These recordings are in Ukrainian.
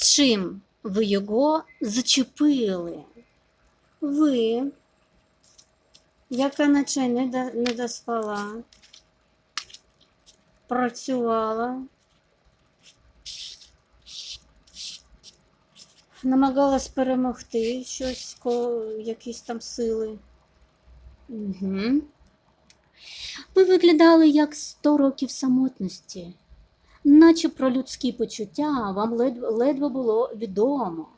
Чим ви його зачепили? Ви, яка наче не, до, не доспала, працювала, намагалась перемогти щось, якісь там сили. Угу. Ви виглядали як 100 років самотності, наче про людські почуття вам ледве, ледве було відомо.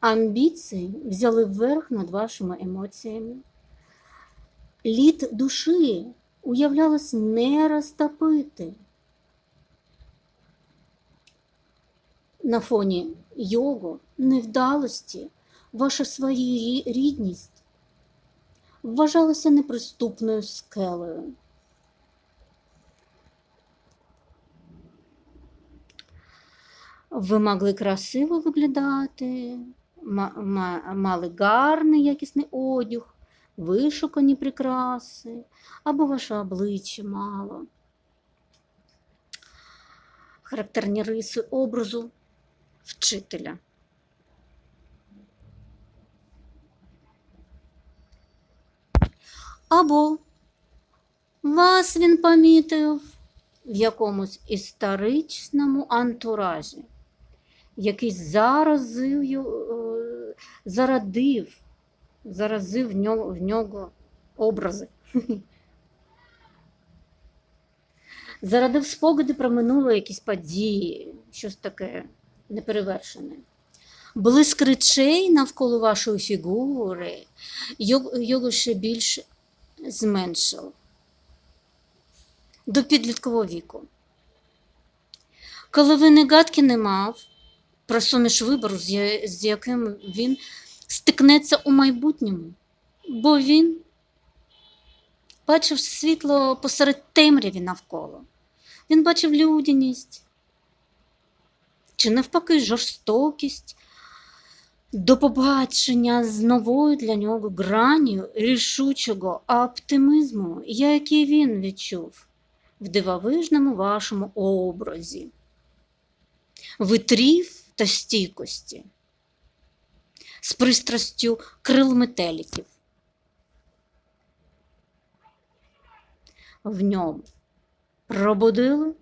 Амбіції взяли верх над вашими емоціями. Лід душі уявлялось не розтопити. На фоні його невдалості ваша своєрідність вважалася неприступною скелею. Ви могли красиво виглядати, ма- ма- мали гарний якісний одяг, вишукані прикраси, або ваше обличчя мало. Характерні риси образу вчителя. Або вас він помітив в якомусь історичному антуражі, який заразив, е, зарадив, заразив в нього, в нього образи. Зарадив спогади про минуле якісь події, щось таке неперевершене. Блиск речей навколо вашої фігури його, ще більше зменшив до підліткового віку. Коли ви негадки не мав про суміш вибору, з яким він стикнеться у майбутньому, бо він бачив світло посеред темряві навколо. Він бачив людяність, чи навпаки жорстокість, до побачення з новою для нього гранію рішучого оптимізму, який він відчув в дивовижному вашому образі, витрів та стійкості, з пристрастю крил метеликів. В ньому пробудили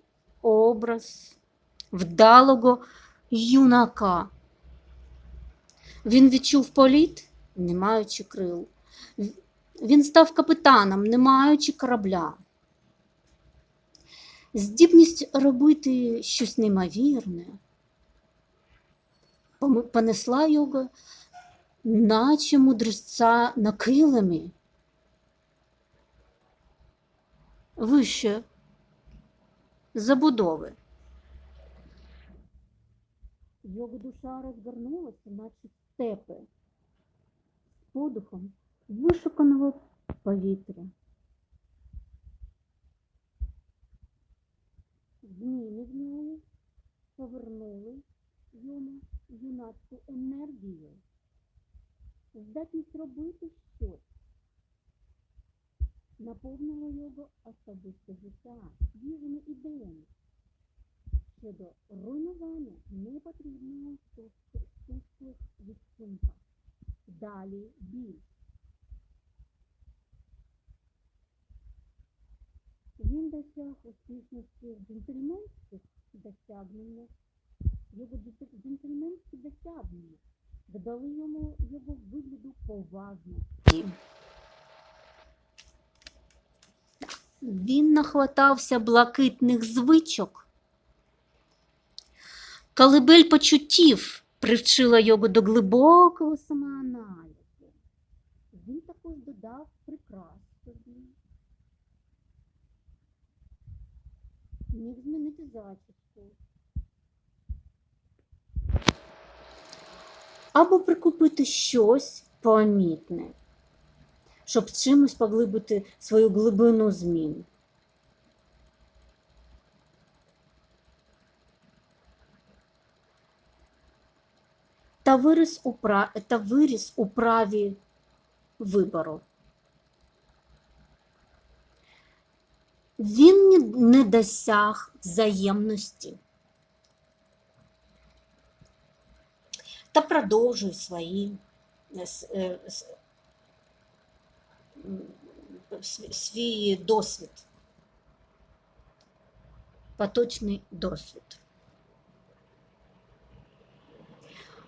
образ вдалого юнака. Він відчув політ, не маючи крил. Він став капітаном, не маючи корабля. Здібність робити щось неймовірне понесла його, наче мудреця на килимі. Вище забудови. Його душа розгорнулася, наче степи, з подухом вишуканого повітря. Зміни в ньому повернули юнацьку енергію, здатність робити щось, наповнило його особисте життя свіжими ідеями щодо руйнування непотрібного суспільних відсунка. Далі біль. Він досяг успішності в джентльменських досягненнях. Досягнення додали йому його вигляду поважності. Він нахватався блакитних звичок. Колибель почуттів привчила його до глибокого самоаналізу. Він також додав прикрас собі. Міг змінити зачіску. Або прикупити щось помітне, щоб чимось поглибити свою глибину змін. Та виріс у, пра... та виріс у праві вибору. Він не досяг взаємності. Та продовжує свої е, с- свій досвід. поточний досвід.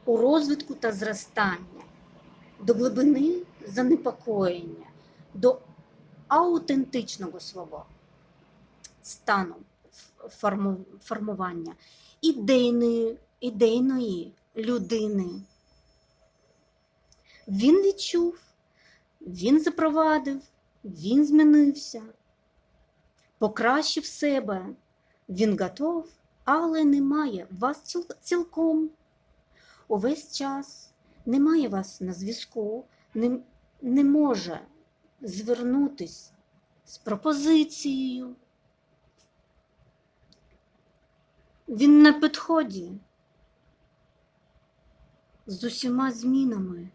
У розвитку та зростання, до глибини занепокоєння, до аутентичного свого стану формування ідейної, ідейної людини. Він відчув, він запровадив, він змінився, покращив себе. Він готов, але немає вас ціл- цілком. Увесь час немає вас на зв'язку, не, не може звернутись з пропозицією. Він на підході з усіма змінами.